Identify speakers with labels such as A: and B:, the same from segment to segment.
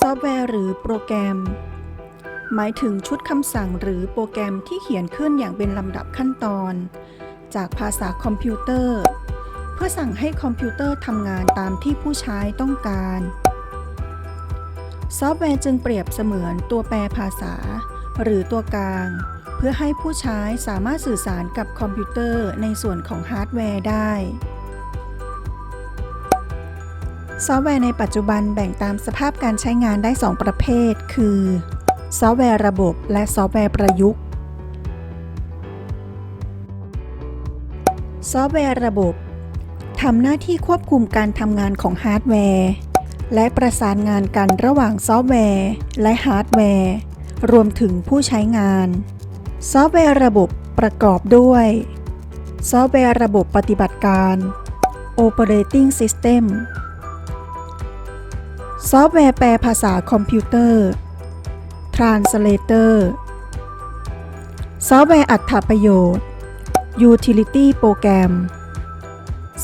A: ซอฟต์แวร์หรือโปรแกรม หมายถึงชุดคำสั่งหรือโปรแกรมที่เขียนขึ้นอย่างเป็นลำดับขั้นตอน จากภาษาคอมพิวเตอร์ เพื่อสั่งให้คอมพิวเตอร์ทำงานตามที่ผู้ใช้ต้องการ ซอฟต์แวร์จึงเปรียบเสมือนตัวแปรภาษา หรือตัวกลาง เพื่อให้ผู้ใช้สามารถสื่อสารกับคอมพิวเตอร์ในส่วนของฮาร์ดแวร์ได้ ซอฟต์แวร์ในปัจจุบันแบ่งตามสภาพการใช้งานได้ 2 ประเภท คือ ซอฟต์แวร์ระบบและซอฟต์แวร์ประยุกต์ ซอฟต์แวร์ระบบทำหน้าที่ควบคุมการทำงานของฮาร์ดแวร์และประสานงานกันระหว่างซอฟต์แวร์และฮาร์ดแวร์ รวมถึงผู้ใช้งาน ซอฟต์แวร์ระบบประกอบด้วย ซอฟต์แวร์ระบบปฏิบัติการ Operating System ซอฟต์แวร์แปลภาษาคอมพิวเตอร์ Translator ซอฟต์แวร์อัตถประโยชน์ Utility โปรแกรม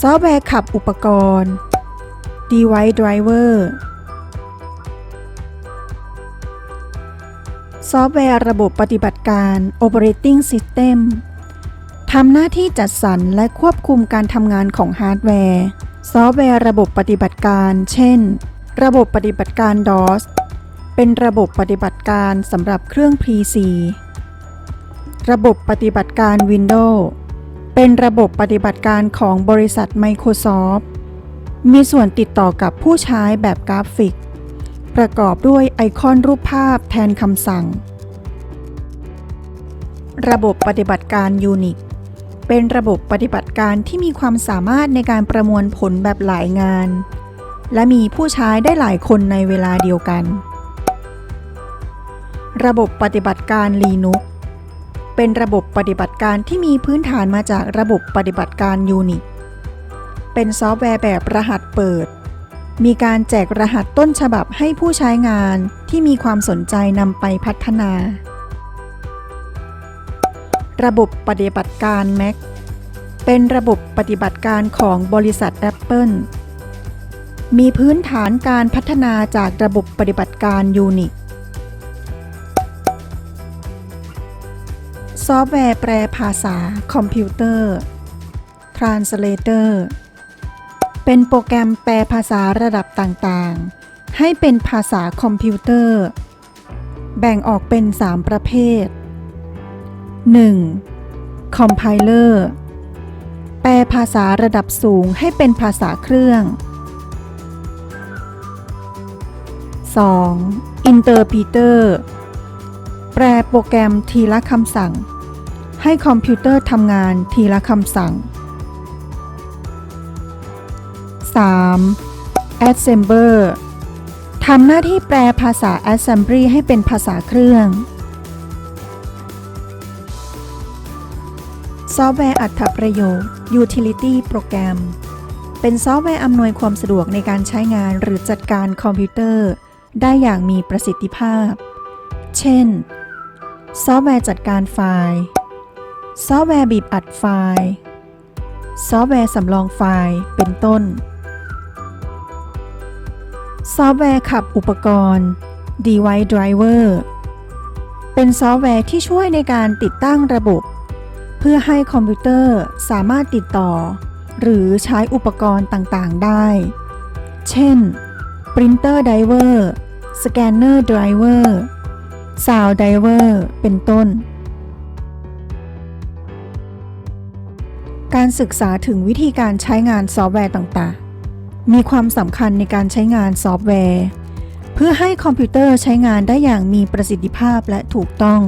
A: ซอฟต์แวร์ขับอุปกรณ์ Device Driver ซอฟต์แวร์ระบบปฏิบัติการ Operating System ทำหน้าที่จัดสรรและควบคุมการทำงานของฮาร์ดแวร์ ซอฟต์แวร์ระบบปฏิบัติการ เช่น ระบบปฏิบัติการ DOS เป็นระบบปฏิบัติการสำหรับเครื่อง PC ระบบปฏิบัติการ Windows เป็นระบบปฏิบัติการของบริษัท Microsoft มีส่วนติดต่อกับผู้ใช้แบบกราฟิก ประกอบด้วยไอคอนรูปภาพแทนคำสั่ง ระบบปฏิบัติการ Unix เป็นระบบปฏิบัติการที่มีความสามารถในการประมวลผลแบบหลายงาน และมีผู้ใช้ได้หลายคนในเวลาเดียวกัน ระบบปฏิบัติการ Linux เป็นระบบปฏิบัติการที่มีพื้นฐานมาจากระบบปฏิบัติการ Unix เป็นซอฟต์แวร์แบบรหัสเปิด มีการแจกรหัสต้นฉบับให้ผู้ใช้งานที่มีความสนใจนำไปพัฒนา ระบบปฏิบัติการ Mac เป็นระบบปฏิบัติการของบริษัท Apple มีพื้นฐานการพัฒนาจากระบบปฏิบัติการ Unix ซอฟต์แวร์แปลภาษาคอมพิวเตอร์ Translator เป็นโปรแกรมแปลภาษาระดับต่างๆ ให้เป็นภาษาคอมพิวเตอร์ แบ่งออกเป็น 3 ประเภท 1. Compiler แปลภาษาระดับสูงให้เป็นภาษาเครื่อง 2. Interpreter แปลโปรแกรมทีละคำสั่ง ให้คอมพิวเตอร์ทำงานทีละคำสั่ง 3. Assembler ทำหน้าที่แปลภาษา Assembly ให้เป็นภาษาเครื่อง ซอฟต์แวร์อัตประโยชน์ Utility โปรแกรมเป็นซอฟต์แวร์อำนวยความสะดวกในการใช้งานหรือจัดการคอมพิวเตอร์ ได้อย่างมีประสิทธิภาพ เช่น ซอฟต์แวร์จัดการไฟล์ ซอฟต์แวร์บีบอัดไฟล์ ซอฟต์แวร์สำรองไฟล์ เป็นต้น ซอฟต์แวร์ขับอุปกรณ์ Device Driver เป็นซอฟต์แวร์ที่ช่วยในการติดตั้งระบบ เพื่อให้คอมพิวเตอร์สามารถติดต่อ หรือใช้อุปกรณ์ต่างๆได้ เช่น Printer Driver สแกนเนอร์ไดรเวอร์,ซาวด์ไดรเวอร์เป็นต้น การศึกษาถึงวิธีการใช้งานซอฟต์แวร์ต่างๆ มีความสำคัญในการใช้งานซอฟต์แวร์ เพื่อให้คอมพิวเตอร์ใช้งานได้อย่างมีประสิทธิภาพและถูกต้อง